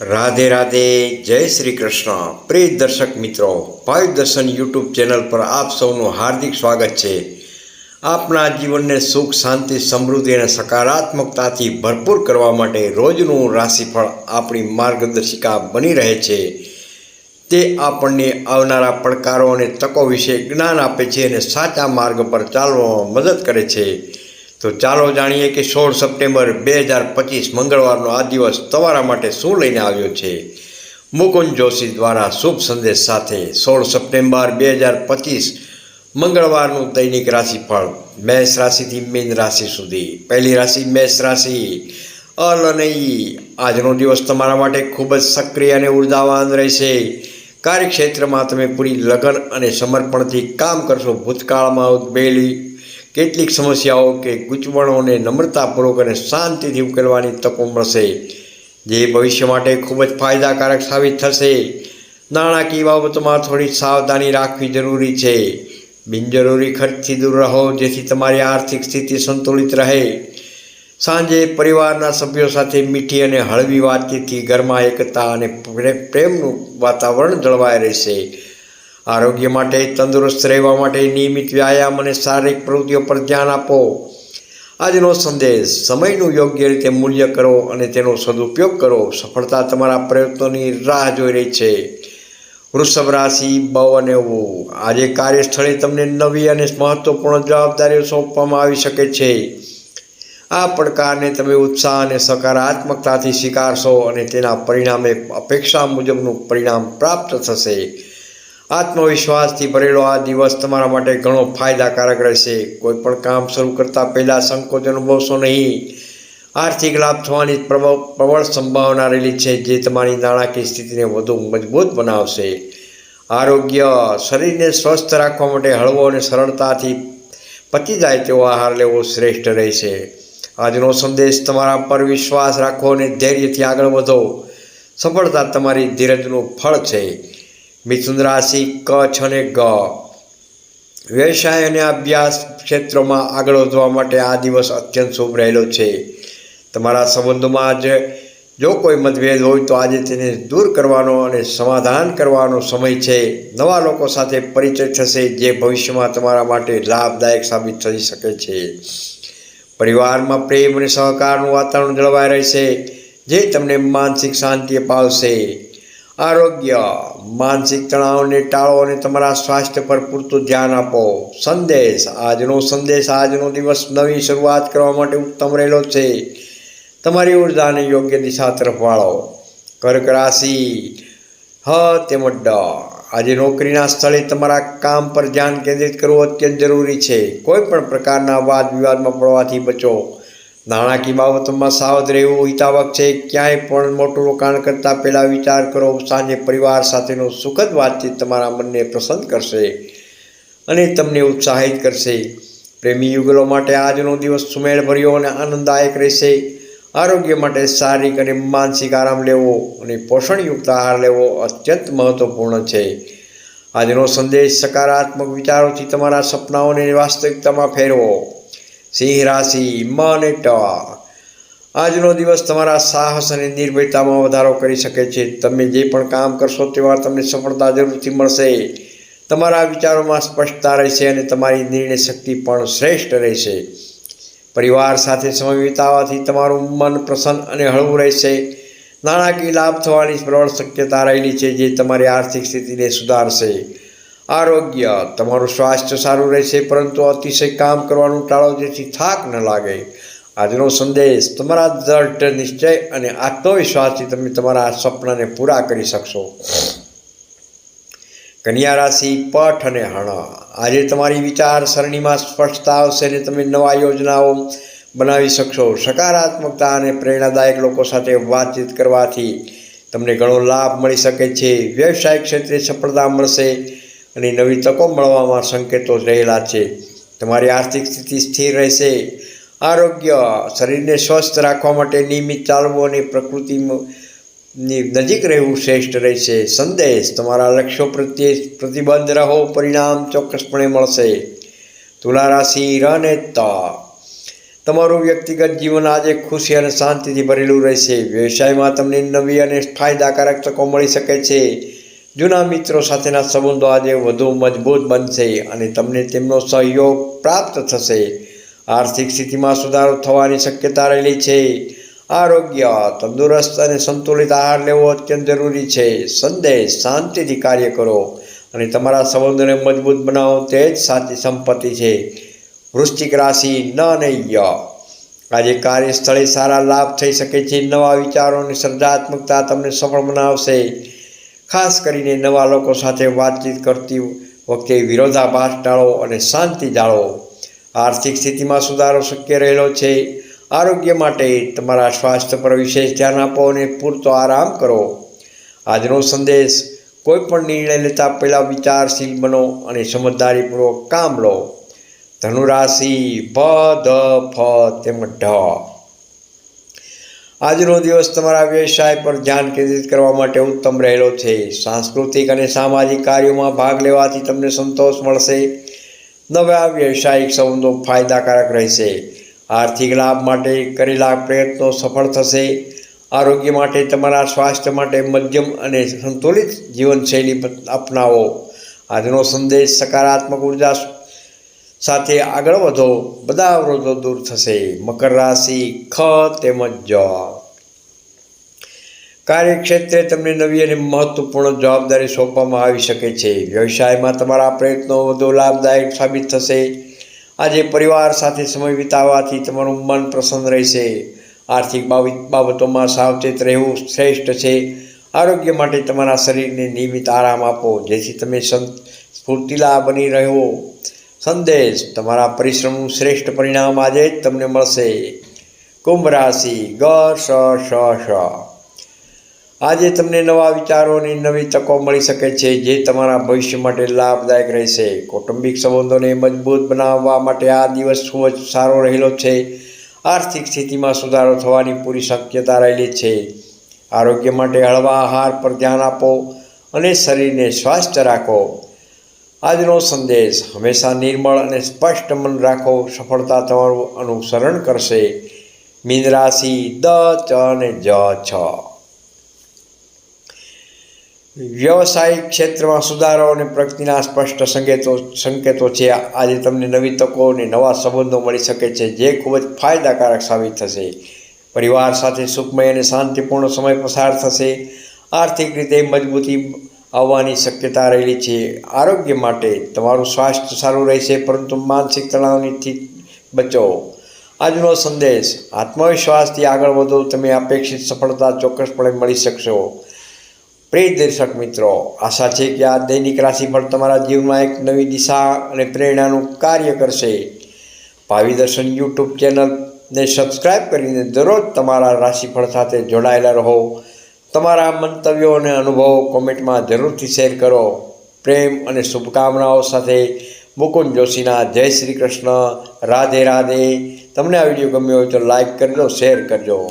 રાધે રાધે, જય શ્રી કૃષ્ણ. પ્રિય દર્શક મિત્રો ભાઈ દર્શન યુટ્યુબ ચેનલ પર આપ સૌનું હાર્દિક સ્વાગત છે. આપના જીવનને સુખ, શાંતિ, સમૃદ્ધિ અને સકારાત્મકતાથી ભરપૂર કરવા માટે રોજનું રાશિફળ આપણી માર્ગદર્શિકા બની રહે છે. તે આપણને આવનારા પડકારો અને તકો વિશે જ્ઞાન આપે છે અને સાચા માર્ગ પર ચાલવામાં મદદ કરે છે. તો ચાલો જાણીએ કે સોળ સપ્ટેમ્બર બે હજાર પચીસ મંગળવારનો આ દિવસ તમારા માટે શું લઈને આવ્યો છે? મુકુંદ જોશી દ્વારા શુભ સંદેશ સાથે સોળ સપ્ટેમ્બર બે હજાર પચીસ મંગળવારનું દૈનિક રાશિફળ મેષ રાશિથી મીન રાશિ સુધી. પહેલી રાશિ મેષ રાશિ. અલ અને આજનો દિવસ તમારા માટે ખૂબ જ સક્રિય અને ઉર્જાવાન રહેશે. કાર્યક્ષેત્રમાં તમે પૂરી લગન અને સમર્પણથી કામ કરશો. ભૂતકાળમાં ઉદ્ભવેલી કેટલીક સમસ્યાઓ કે ગૂંચવણોને નમ્રતાપૂર્વક અને શાંતિથી ઉકેલવાની તકો મળશે, જે ભવિષ્ય માટે ખૂબ જ ફાયદાકારક સાબિત થશે. નાણાકીય બાબતોમાં થોડી સાવધાની રાખવી જરૂરી છે. બિનજરૂરી ખર્ચથી દૂર રહો, જેથી તમારી આર્થિક સ્થિતિ સંતુલિત રહે. સાંજે પરિવારના સભ્યો સાથે મીઠી અને હળવી વાતચીતથી ઘરમાં એકતા અને પ્રેમનું વાતાવરણ જળવાઈ રહેશે. આરોગ્ય માટે, તંદુરસ્ત રહેવા માટે નિયમિત વ્યાયામ અને શારીરિક પ્રવૃત્તિઓ પર ધ્યાન આપો. આજનો સંદેશ સમયનું યોગ્ય રીતે મૂલ્ય કરો અને તેનો સદુપયોગ કરો. સફળતા તમારા પ્રયત્નોની રાહ જોઈ રહી છે. વૃષભ રાશિ બવ અને વો આજે કાર્યસ્થળે તમને નવી અને મહત્વપૂર્ણ જવાબદારીઓ સોંપવામાં આવી શકે છે. આ પડકારને તમે ઉત્સાહ અને સકારાત્મકતાથી સ્વીકારશો અને તેના પરિણામે અપેક્ષા મુજબનું પરિણામ પ્રાપ્ત થશે. આત્મવિશ્વાસથી ભરેલો આ દિવસ તમારા માટે ઘણો ફાયદાકારક રહેશે. કોઈ પણ કામ શરૂ કરતાં પહેલાં સંકોચ અનુભવશો નહીં. આર્થિક લાભ થવાની પ્રબળ સંભાવના રહેલી છે જે તમારી નાણાકીય સ્થિતિને વધુ મજબૂત બનાવશે. આરોગ્ય, શરીરને સ્વસ્થ રાખવા માટે હળવો અને સરળતાથી પચી જાય તેવો આહાર લેવો શ્રેષ્ઠ રહેશે. આજનો સંદેશ તમારા પર વિશ્વાસ રાખો અને ધૈર્યથી આગળ વધો. સફળતા તમારી ધીરજનું ફળ છે. મિથુન રાશિ કચ્છ અને ગ. વ્યવસાય અને અભ્યાસ ક્ષેત્રોમાં આગળ વધવા માટે આ દિવસ અત્યંત શુભ રહેલો છે. તમારા સંબંધોમાં જ જો કોઈ મતભેદ હોય તો આજે તેને દૂર કરવાનો અને સમાધાન કરવાનો સમય છે. નવા લોકો સાથે પરિચય થશે જે ભવિષ્યમાં તમારા માટે લાભદાયક સાબિત થઈ શકે છે. પરિવારમાં પ્રેમ અને સહકારનું વાતાવરણ જળવાઈ રહેશે, જે તમને માનસિક શાંતિ અપાવશે. આરોગ્ય, માનસિક તણાવને ટાળો અને તમારા સ્વાસ્થ્ય પર પૂરતું ધ્યાન આપો. સંદેશ, આજનો સંદેશ આજનો દિવસ નવી શરૂઆત કરવા માટે ઉત્તમ રહેલો છે. તમારી ઉર્જાને યોગ્ય દિશા તરફ વાળો. કર્ક રાશિ, હ તેમજ ડ. આજે નોકરીના સ્થળે તમારા કામ પર ધ્યાન કેન્દ્રિત કરવું અત્યંત જરૂરી છે. કોઈ પણ પ્રકારના વાદ વિવાદમાં પડવાથી બચો. નાણાકીય બાબતોમાં સાવધ રહેવું હિતાવક છે. ક્યાંય પણ મોટું રોકાણ કરતાં પહેલાં વિચાર કરો. સાંજે પરિવાર સાથેનો સુખદ વાતચીત તમારા મનને પ્રસન્ન કરશે અને તમને ઉત્સાહિત કરશે. પ્રેમી યુગલો માટે આજનો દિવસ સુમેળભર્યો અને આનંદદાયક રહેશે. આરોગ્ય માટે શારીરિક અને માનસિક આરામ લેવો અને પોષણયુક્ત આહાર લેવો અત્યંત મહત્વપૂર્ણ છે. આજનો સંદેશ સકારાત્મક વિચારોથી તમારા સપનાઓને વાસ્તવિકતામાં ફેરવો. સિંહ રાશિ મ અને આજનો દિવસ તમારા સાહસ અને નિર્ભયતામાં વધારો કરી શકે છે. તમે જે પણ કામ કરશો તેવા તમને સફળતા જરૂરથી મળશે. તમારા વિચારોમાં સ્પષ્ટતા રહેશે અને તમારી નિર્ણય શક્તિ પણ શ્રેષ્ઠ રહેશે. પરિવાર સાથે સમય વિતાવવાથી તમારું મન પ્રસન્ન અને હળવું રહેશે. નાણાકીય લાભ થવાની પ્રબળ શક્યતા રહેલી છે, જે તમારી આર્થિક સ્થિતિને સુધારશે. આરોગ્ય, તમારું સ્વાસ્થ્ય સારું રહેશે, પરંતુ અતિશય કામ કરવાનું ટાળો જેથી થાક ન લાગે. આજનો સંદેશ તમારા દ્રઢ નિશ્ચય અને આત્મવિશ્વાસથી તમે તમારા સપનાને પૂરા કરી શકશો. કન્યા રાશિ, પઠ અને હણ. આજે તમારી વિચારસરણીમાં સ્પષ્ટતા આવશે અને તમે નવા યોજનાઓ બનાવી શકશો. સકારાત્મકતા અને પ્રેરણાદાયક લોકો સાથે વાતચીત કરવાથી તમને ઘણો લાભ મળી શકે છે. વ્યવસાય ક્ષેત્રે સફળતા મળશે. અને નવી તકો મળવામાં સંકેતો રહેલા છે. તમારી આર્થિક સ્થિતિ સ્થિર રહેશે. આરોગ્ય, શરીરને સ્વસ્થ રાખવા માટે નિયમિત ચાલવું અને પ્રકૃતિ ની નજીક રહેવું શ્રેષ્ઠ રહેશે. સંદેશ, તમારા લક્ષ્યો પ્રત્યે પ્રતિબંધ રહો, પરિણામ ચોક્કસપણે મળશે. તુલા રાશિ ર ત. તમારું વ્યક્તિગત જીવન આજે ખુશી અને શાંતિથી ભરેલું રહેશે. વ્યવસાયમાં તમને નવી અને ફાયદાકારક તકો મળી શકે છે. જૂના મિત્રો સાથેના સંબંધો આજે વધુ મજબૂત બનશે અને તમને તેમનો સહયોગ પ્રાપ્ત થશે. આર્થિક સ્થિતિમાં સુધારો થવાની શક્યતા રહેલી છે. આરોગ્ય, તંદુરસ્ત અને સંતુલિત આહાર લેવો અત્યંત જરૂરી છે. સંદેશ શાંતિથી કાર્ય કરો અને તમારા સંબંધોને મજબૂત બનાવો તે જ સાચી સંપત્તિ છે. વૃશ્ચિક રાશિ ન અને ય આજે કાર્યસ્થળે સારા લાભ થઈ શકે છે. નવા વિચારો અને સર્જાત્મકતા તમને સફળ બનાવશે. ખાસ કરીને નવા લોકો સાથે વાતચીત કરતી વખતે વિરોધાભાસ ટાળો અને શાંતિ જાળવો. આર્થિક સ્થિતિમાં સુધારો શક્ય રહેલો છે. આરોગ્ય માટે તમારા સ્વાસ્થ્ય પર વિશેષ ધ્યાન આપો અને પૂરતો આરામ કરો. આજનો સંદેશ, કોઈ પણ નિર્ણય લેતા પહેલાં વિચારશીલ બનો અને સમજદારીપૂર્વક કામ લો. ધનુરાશિ, ભ, ધ, ફ, તેમજ ઢ. આજનો દિવસ તમારા વ્યવસાય પર ધ્યાન કેન્દ્રિત કરવા માટે ઉત્તમ રહેલો છે. સાંસ્કૃતિક અને સામાજિક કાર્યોમાં ભાગ લેવાથી તમને સંતોષ મળશે. નવા વ્યવસાયિક સંબંધો ફાયદાકારક રહેશે. આર્થિક લાભ માટે કરેલા પ્રયત્નો સફળ થશે. આરોગ્ય માટે તમારા સ્વાસ્થ્ય માટે મધ્યમ અને સંતુલિત જીવનશૈલી અપનાવો. આજનો સંદેશ સકારાત્મક ઊર્જા સાથે આગળ વધો. બધા અવરોધો દૂર થશે. મકર રાશિ, ખ તેમજ જ. કાર્યક્ષેત્રે તમને નવી અને મહત્વપૂર્ણ જવાબદારી સોંપવામાં આવી શકે છે. વ્યવસાયમાં તમારા પ્રયત્નો વધુ લાભદાયક સાબિત થશે. આજે પરિવાર સાથે સમય વિતાવવાથી તમારું મન પ્રસન્ન રહેશે. આર્થિક બાબતોમાં સાવચેત રહેવું શ્રેષ્ઠ છે. આરોગ્ય માટે તમારા શરીરને નિયમિત આરામ આપો, જેથી તમે સ્ફૂર્તિલા બની રહ્યો સંદેશ, તમારા પરિશ્રમનું શ્રેષ્ઠ પરિણામ આજે જ તમને મળશે. કુંભ રાશિ, ગ સ શ. આજે તમને નવા વિચારોની નવી તકો મળી શકે છે, જે તમારા ભવિષ્ય માટે લાભદાયક રહેશે. કૌટુંબિક સંબંધોને મજબૂત બનાવવા માટે આ દિવસ ખૂબ જ સારો રહેલો છે. આર્થિક સ્થિતિમાં સુધારો થવાની પૂરી શક્યતા રહેલી છે. આરોગ્ય માટે હળવા આહાર પર ધ્યાન આપો અને શરીરને સ્વસ્થ રાખો. આજનો સંદેશ હંમેશા નિર્મળ અને સ્પષ્ટ મન રાખો. સફળતા તમારું અનુસરણ કરશે. મીન રાશિ દ, ચ અને જ, છ. વ્યવસાયિક ક્ષેત્રમાં સુધારો અને પ્રગતિના સ્પષ્ટ સંકેતો સંકેતો છે. આજે તમને નવી તકો અને નવા સંબંધો મળી શકે છે, જે ખૂબ જ ફાયદાકારક સાબિત થશે. પરિવાર સાથે સુખમય અને શાંતિપૂર્ણ સમય પસાર થશે. આર્થિક રીતે મજબૂતી આવવાની શક્યતા રહેલી છે. આરોગ્ય માટે તમારું સ્વાસ્થ્ય સારું રહેશે, પરંતુ માનસિક તણાવથી બચો. આજનો સંદેશ, આત્મવિશ્વાસથી આગળ વધો. તમે અપેક્ષિત સફળતા ચોક્કસપણે મળી શકશો. પ્રિય દર્શક મિત્રો, આશા છે કે આ દૈનિક રાશિફળ તમારા જીવનમાં એક નવી દિશા અને પ્રેરણાનું કાર્ય કરશે. ભાવિ દર્શન યુટ્યુબ ચેનલને સબસ્ક્રાઈબ કરીને દરરોજ તમારા રાશિફળ સાથે જોડાયેલા રહો. તમારા મંતવ્યો અને અનુભવો કોમેન્ટમાં જરૂરથી શેર કરો. પ્રેમ અને શુભકામનાઓ સાથે મુકુંદ જોશીના જય શ્રી કૃષ્ણ, રાધે રાધે. તમને આ વીડિયો ગમ્યો હોય તો લાઈક કરજો, શેર કરજો.